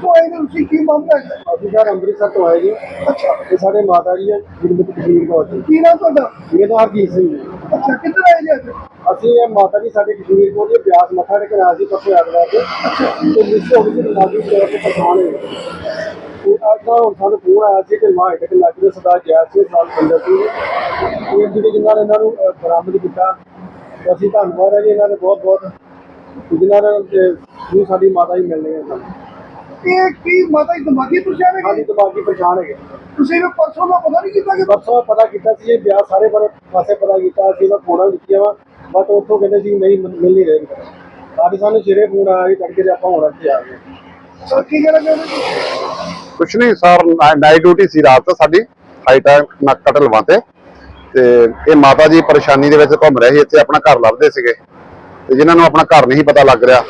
ਕੀ ਕੀ ਮਾਮਲਾ ਹੈ? ਅਸੀਂ ਸਰ ਅੰਮ੍ਰਿਤਸਰ ਤੋਂ ਆਏ ਜੀ। ਅੱਛਾ। ਤੇ ਸਾਡੇ ਮਾਤਾ ਜੀ ਹੈ ਗੁਰਮਤਿ ਕਸ਼ਮੀਰ ਕੌਰ ਜੀ। ਕੀ ਨਾਮ ਤੁਹਾਡਾ? ਮੇਰਾ ਹਰਜੀਤ ਸਿੰਘ ਜੀ। ਅੱਛਾ ਕਿੱਧਰ ਆਏ ਜੀ ਅੱਜ? ਅਸੀਂ ਇਹ ਮਾਤਾ ਜੀ ਸਾਡੇ ਕਸ਼ਮੀਰ ਕੋਲ ਜੀ ਬਿਆਸ ਮੱਥਾ ਟੇਕਣ ਆਏ ਸੀ ਪਰਸੋਂ ਐਤਵਾਰ ਤੇ ਤੇ ਮਿਸ ਹੋ ਗਈ ਸੀ ਦਿਮਾਗੀ ਤੌਰ ਤੇ ਪਛਾਣ ਹੋਈ ਤੇ ਅੱਜ ਦਾ ਹੁਣ ਸਾਨੂੰ ਫੋਨ ਆਇਆ ਸੀ ਕਿ ਮਾਹ ਟੇਕ ਲੱਗ ਰਿਹਾ ਸਰਦਾਰ ਜੈ ਸਿੰਘ ਸਾਲ ਪੰਦਰ ਸਿੰਘ ਇਹ ਜਿਹੜੇ ਜਿਨ੍ਹਾਂ ਨੇ ਇਹਨਾਂ ਨੂੰ ਬਰਾਮਦ ਕੀਤਾ ਅਸੀਂ ਧੰਨਵਾਦ ਹੈ ਜੀ ਇਹਨਾਂ ਦੇ ਬਹੁਤ ਬਹੁਤ ਜਿਨ੍ਹਾਂ ਨੇ ਸਾਡੀ ਮਾਤਾ ਜੀ ਮਿਲਣੇ ਆ ਸਾਨੂੰ। ਇਹ ਕੀ ਮਾਤਾ ਜੀ ਦਿਮਾਗੀ ਪਰੇਸ਼ਾਨ ਹੈ ਸਾਡੀ ਦਿਮਾਗੀ ਪਛਾਣ ਹੈਗੇ। ਤੁਸੀਂ ਵੀ ਪਰਸੋਂ ਦਾ ਪਤਾ ਨਹੀਂ ਕੀਤਾ ਕਿ ਪਰਸੋਂ ਪਤਾ ਕੀਤਾ ਸੀ ਇਹ ਵਿਆਹ ਸਾਰੇ ਪਰ ਪਾਸੇ ਪਤਾ ਕੀਤਾ ਸੀ ਉਹਦਾ ਫੋਨਾਂ ਦਿੱਤੀਆਂ ਵਾ ਬਟ ਉੱਥੋਂ ਕਹਿੰਦੇ ਸੀ ਨਹੀਂ ਮਿਲ ਮਿਲ ਨਹੀਂ ਰਹੇ। ਸਾਡੀ ਸਾਨੂੰ ਸਿਰੇ ਫੋਨ ਆਇਆ ਸੀ ਤੜਕੇ ਤੇ ਆਪਾਂ ਹੁਣ ਇੱਥੇ ਆ ਗਏ। ਸਰ ਕੀ ਕਹਿਣਾ ਚਾਹੁੰਦੇ ਜੀ? ਕੁਛ ਨਹੀਂ ਸਰ ਨਾਈਟ ਡਿਊਟੀ ਸੀ ਰਾਤ ਸਾਡੀ ਹਾਈ ਟਾਈਮ ਨੱਕ ਲਵਾਂ ਤੇ ਤੇ ਇਹ ਮਾਤਾ ਜੀ ਪਰੇਸ਼ਾਨੀ ਦੇ ਵਿੱਚ ਘੁੰਮ ਰਹੇ ਸੀ ਇੱਥੇ ਆਪਣਾ ਘਰ ਲੱਭਦੇ ਸੀਗੇ। ਤੇ ਜਿਨ੍ਹਾਂ ਨੂੰ ਆਪਣਾ ਘਰ ਨਹੀਂ ਪਤਾ ਲੱਗ ਰਿਹਾ।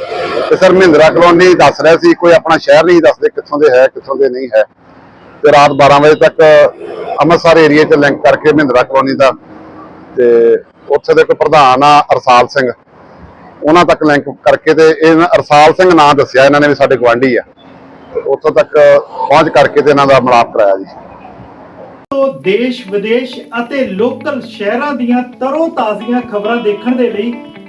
ਤੇ ਸਰ, ਮਹਿੰਦਰਾ ਕਲੋਨੀ ਦੱਸ ਰਿਹਾ ਸੀ, ਕੋਈ ਆਪਣਾ ਸ਼ਹਿਰ ਨਹੀਂ ਦੱਸਦੇ ਕਿੱਥੋਂ ਦੇ ਹੈ, ਕਿੱਥੋਂ ਦੇ ਨਹੀਂ ਹੈ। ਤੇ ਰਾਤ 12 ਵਜੇ ਤੱਕ ਅੰਮ੍ਰਿਤਸਰ ਏਰੀਆ 'ਚ ਲਿੰਕ ਕਰਕੇ ਮਹਿੰਦਰਾ ਕਲੋਨੀ ਦਾ ਤੇ ਉੱਥੇ ਦੇ ਕੋਈ ਪ੍ਰਧਾਨ ਆ, ਅਰਸਾਲ ਸਿੰਘ। ਉਹਨਾਂ ਤੱਕ ਲਿੰਕ ਕਰਕੇ ਤੇ ਇਹ ਅਰਸਾਲ ਸਿੰਘ ਨਾਂ ਦੱਸਿਆ, ਇਹਨਾਂ ਨੇ ਵੀ ਸਾਡੇ ਗਵਾਂਢੀ ਆ। ਉੱਥੋਂ ਤੱਕ ਪਹੁੰਚ ਕਰਕੇ ਤੇ ਇਹਨਾਂ ਦਾ ਮਿਲਾਪ ਕਰਾਇਆ ਜੀ। ਦੇਸ਼ ਵਿਦੇਸ਼ ਅਤੇ ਲੋਕਲ ਸ਼ਹਿਰਾਂ ਦੀਆਂ ਤਰੋ ਤਾਜ਼ੀਆਂ ਖਬਰਾਂ ਦੇਖਣ ਦੇ ਲਈ